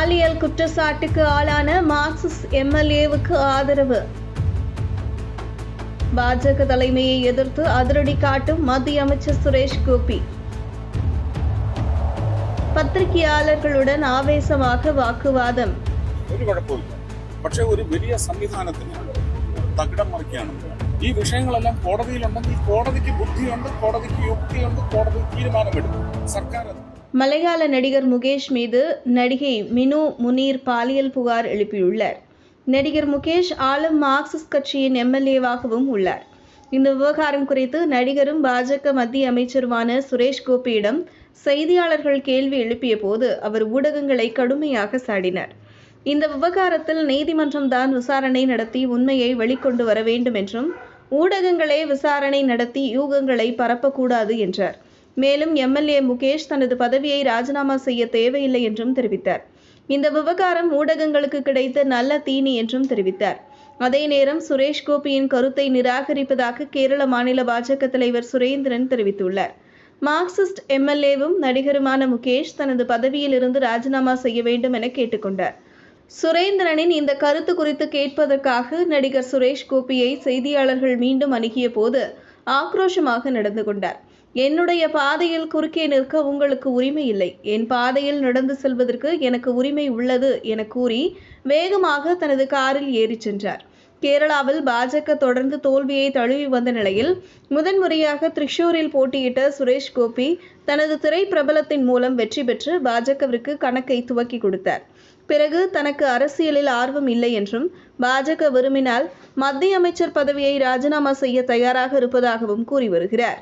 பாலியல் குற்றச்சாட்டுக்கு ஆளான மார்க்சிஸ்ட் எம்எல்ஏவுக்கு ஆதரவு பாஜக தலைமையை எதிர்த்து அதிரடி காட்டும் மத்திய அமைச்சர் சுரேஷ் கோபி പത്രികയാളർകളുടൻ ആവേശമാക വാക്കുവാദം. ഒരു കുഴപ്പമില്ല പക്ഷെ ഒരു വലിയ സംവിധാനത്തിന് തകിടം മറിക്കുകയാണ് ഈ വിഷയങ്ങളെല്ലാം കോടതിയിലുണ്ടെങ്കിൽ കോടതിക്ക് ബുദ്ധിയുണ്ട് കോടതിക്ക് യുക്തിയുണ്ട് കോടതി തീരുമാനമെടുക്കും. സർക്കാർ மலையாள நடிகர் முகேஷ் மீது நடிகை மினு முனீர் பாலியல் புகார் எழுப்பியுள்ளார். நடிகர் முகேஷ் ஆளும் மார்க்சிஸ்ட் கட்சியின் எம்எல்ஏவாகவும் உள்ளார். இந்த விவகாரம் குறித்து நடிகரும் பாஜக மத்திய அமைச்சருமான சுரேஷ் கோபியிடம் செய்தியாளர்கள் கேள்வி எழுப்பிய போது அவர் ஊடகங்களை கடுமையாக சாடினார். இந்த விவகாரத்தில் நீதிமன்றம் தான் விசாரணை நடத்தி உண்மையை வெளிக்கொண்டு வர வேண்டும் என்றும் ஊடகங்களே விசாரணை நடத்தி யூகங்களை பரப்பக்கூடாது என்றார். மேலும் எம்எல்ஏ முகேஷ் தனது பதவியை ராஜினாமா செய்ய தேவையில்லை என்றும் தெரிவித்தார். இந்த விவகாரம் ஊடகங்களுக்கு கிடைத்த நல்ல தீனி என்றும் தெரிவித்தார். அதே நேரம் சுரேஷ் கோபியின் கருத்தை நிராகரிப்பதாக கேரள மாநில பாஜக தலைவர் சுரேந்திரன் தெரிவித்துள்ளார். மார்க்சிஸ்ட் எம்எல்ஏவும் நடிகருமான முகேஷ் தனது பதவியில் இருந்து ராஜினாமா செய்ய வேண்டும் என கேட்டுக்கொண்டார். சுரேந்திரனின் இந்த கருத்து குறித்து கேட்பதற்காக நடிகர் சுரேஷ் கோபியை செய்தியாளர்கள் மீண்டும் அணுகிய போது ஆக்ரோஷமாக நடந்து கொண்டார். என்னுடைய பாதையில் குறுக்கே நிற்க உங்களுக்கு உரிமை இல்லை. என் பாதையில் நடந்து செல்வதற்கு எனக்கு உரிமை உள்ளது என கூறி வேகமாக தனது காரில் ஏறிச் சென்றார். கேரளாவில் பாஜக தொடர்ந்து தோல்வியை தழுவி வந்த நிலையில் முதன்முறையாக திரிஷூரில் போட்டியிட்ட சுரேஷ் கோபி தனது திரை பிரபலத்தின் மூலம் வெற்றி பெற்று பாஜகவிற்கு கணக்கை துவக்கி கொடுத்தார். பிறகு தனக்கு அரசியலில் ஆர்வம் இல்லை என்றும் பாஜக விரும்பினால் மத்திய அமைச்சர் பதவியை ராஜினாமா செய்ய தயாராக இருப்பதாகவும் கூறி வருகிறார்.